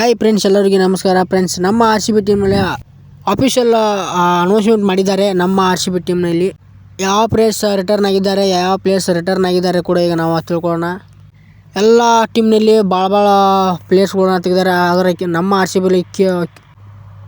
Hi friends ಎಲ್ಲರಿಗೆ ನಮಸ್ಕಾರ. Friends ನಮ್ಮ ಆರ್ ಸಿ ಬಿ ಟೀಮ್ನಲ್ಲಿ ಅಫಿಷಿಯಲ್ ಅನೌನ್ಸ್ಮೆಂಟ್ ಮಾಡಿದ್ದಾರೆ ನಮ್ಮ ಆರ್ ಸಿ ಬಿ ಟೀಮ್ನಲ್ಲಿ ಯಾವ ಪ್ಲೇಸ್ ರಿಟರ್ನ್ ಆಗಿದ್ದಾರೆ, ಯಾವ ಪ್ಲೇಸ್ ರಿಟರ್ನ್ ಆಗಿದ್ದಾರೆ ಕೂಡ ಈಗ ನಾವು ತಿಳ್ಕೊಳ್ಳೋಣ. ಎಲ್ಲ ಟೀಮ್ನಲ್ಲಿ ಭಾಳ ಭಾಳ ಪ್ಲೇಸ್ಗಳನ್ನ ತೆಗೆದಾರೆ. ಆದರೆ ನಮ್ಮ ಆರ್ ಸಿ ಬಿಲಿ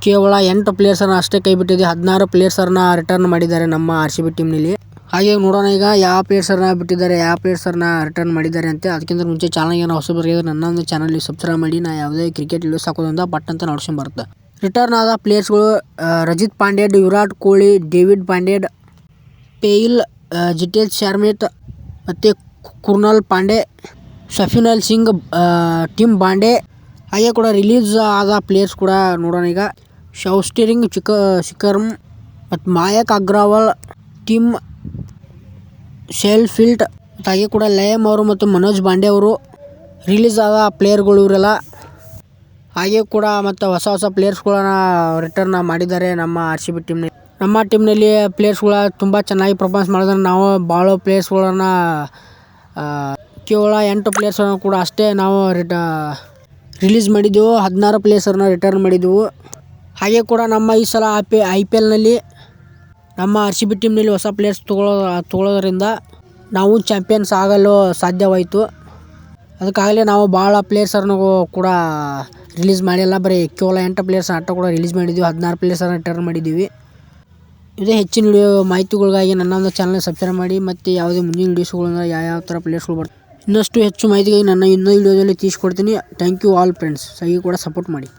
ಕೇವಲ ಎಂಟು ಪ್ಲೇಯರ್ಸನ್ನು ಅಷ್ಟೇ ಕೈ ಬಿಟ್ಟಿದೆ. ಹದಿನಾರು ಪ್ಲೇಯರ್ಸರನ್ನ ರಿಟರ್ನ್ ಮಾಡಿದ್ದಾರೆ ನಮ್ಮ ಆರ್ ಸಿ ಬಿ ಟೀಮ್ನಲ್ಲಿ ಹಾಗೆ ನೋಡೋಣ ಈಗ, ಯಾವ ಪ್ಲೇಯರ್ಸರನ್ನ ಬಿಟ್ಟಿದ್ದಾರೆ, ಯಾವ ಪ್ಲೇಯರ್ಸರನ್ನ ರಿಟರ್ನ್ ಮಾಡಿದ್ದಾರೆ ಅಂತ. ಅದಕ್ಕಿಂತ ಮುಂಚೆ ಚಾನಲ್ಗೆ ಏನೋ ಹೊಸಬರಿಗೆ ನನ್ನ ಒಂದು ಚಾನಲ್ಗೆ ಸಬ್ಸ್ಕ್ರೈಬ್ ಮಾಡಿ, ನಾ ಯಾವುದೇ ಕ್ರಿಕೆಟ್ ವಿಡಿಯೋಸ್ ಹಾಕೋದ್ರಿಂದ ಬಟ್ ಅಂತ ನೋಡ್ಸ್ಕೊಂಡು ಬರುತ್ತೆ. ರಿಟರ್ನ್ ಆದ ಪ್ಲೇಯರ್ಸ್ಗಳು ರಜಿತ್ ಪಾಂಡ್ಯಡ್ ವಿರಾಟ್ ಕೊಹ್ಲಿ, ಡೇವಿಡ್ ಪಾಂಡ್ಯಡ್ ಪೇಯಿಲ್ ಜಿಟೇಲ್ ಶರ್ಮಿತ್ ಮತ್ತು ಕುರ್ನಾಲ್ ಪಾಂಡೆ ಸಫಿನಲ್ ಸಿಂಗ್ ಟಿಮ್ ಬಾಂಡೆ ಹಾಗೆ ಕೂಡ ರಿಲೀಸ್ ಆದ ಪ್ಲೇಯರ್ಸ್ ಕೂಡ ನೋಡೋಣ ಈಗ. ಶೌಸ್ಟಿರಿಂಗ್ ಚಿಕ ಶಿಖರ್ಮ್ ಮತ್ತು ಮಾಯಕ್ ಅಗ್ರವಾಲ್, ಟಿಮ್ ಶೆಲ್ಫೀಲ್ಡ್ ಮತ್ತು ಹಾಗೆ ಕೂಡ ಲಯಮ್ ಅವರು ಮತ್ತು ಮನೋಜ್ ಬಾಂಡೆ ಅವರು ರಿಲೀಸ್ ಆದ ಪ್ಲೇಯರ್ಗಳು ಇವರೆಲ್ಲ. ಹಾಗೆ ಕೂಡ ಮತ್ತು ಹೊಸ ಹೊಸ ಪ್ಲೇಯರ್ಸ್ಗಳನ್ನ ರಿಟರ್ನ್ ಮಾಡಿದ್ದಾರೆ ನಮ್ಮ ಆರ್ ಸಿ ಬಿ ಟೀಮ್ನ ನಮ್ಮ ಟೀಮ್ನಲ್ಲಿ ಪ್ಲೇಯರ್ಸ್ಗಳ ತುಂಬ ಚೆನ್ನಾಗಿ ಪರ್ಫಾರ್ಮೆನ್ಸ್ ಮಾಡಿದ್ರೆ ನಾವು ಭಾಳ ಪ್ಲೇಯರ್ಸ್ಗಳನ್ನು ಕೇವಲ ಎಂಟು ಪ್ಲೇಯರ್ಸನ್ನು ಕೂಡ ಅಷ್ಟೇ ನಾವು ರಿಟ ರಿಲೀಸ್ ಮಾಡಿದ್ದೆವು ಹದಿನಾರು ಪ್ಲೇಯರ್ಸನ್ನು ರಿಟರ್ನ್ ಮಾಡಿದ್ದೆವು ಹಾಗೆ ಕೂಡ ನಮ್ಮ ಈ ಸಲ ಐ ಪಿ ಐ ಪಿ ಎಲ್ನಲ್ಲಿ ನಮ್ಮ ಆರ್ ಸಿ ಬಿ ಟೀಮ್ನಲ್ಲಿ ಹೊಸ ಪ್ಲೇಯರ್ಸ್ ತೊಗೊಳ್ಳೋ ತೊಗೊಳ್ಳೋದ್ರಿಂದ ನಾವು ಚಾಂಪಿಯನ್ಸ್ ಆಗಲು ಸಾಧ್ಯವಾಯಿತು. ಅದಕ್ಕಾಗಲೇ ನಾವು ಭಾಳ ಪ್ಲೇಯರ್ಸನ್ನು ಕೂಡ ರಿಲೀಸ್ ಮಾಡಿಲ್ಲ ಬರೀ ಕೇವಲ ಎಂಟು ಪ್ಲೇಯರ್ಸ್ ಆಟ ಕೂಡ ರಿಲೀಸ್ ಮಾಡಿದ್ದೀವಿ ಹದಿನಾರು ಪ್ಲೇಯರ್ಸನ್ನು ರಿಟರ್ನ್ ಮಾಡಿದ್ದೀವಿ ಇದೇ ಹೆಚ್ಚಿನ ವಿಡಿಯೋ ಮಾಹಿತಿಗಳಿಗಾಗಿ ನನ್ನ ಒಂದು ಚಾನಲ್ ಸಬ್ಸ್ಕ್ರೈಬ್ ಮಾಡಿ, ಮತ್ತು ಯಾವುದೇ ಮುಂದಿನ ವಿಡಿಯೋಸ್ಗಳಂದ್ರೆ ಯಾವ ಯಾವ ಥರ ಪ್ಲೇಯರ್ಸ್ಗಳು ಬರ್ತವೆ. ಇನ್ನಷ್ಟು ಹೆಚ್ಚು ಮಾಹಿತಿಗಾಗಿ ನನ್ನ ಇನ್ನೊಂದು ವಿಡಿಯೋದಲ್ಲಿ ತೀಸ್ಕೊಡ್ತೀನಿ ಥ್ಯಾಂಕ್ ಯು ಆಲ್ ಫ್ರೆಂಡ್ಸ್ ಸಹಿ ಕೂಡ ಸಪೋರ್ಟ್ ಮಾಡಿ.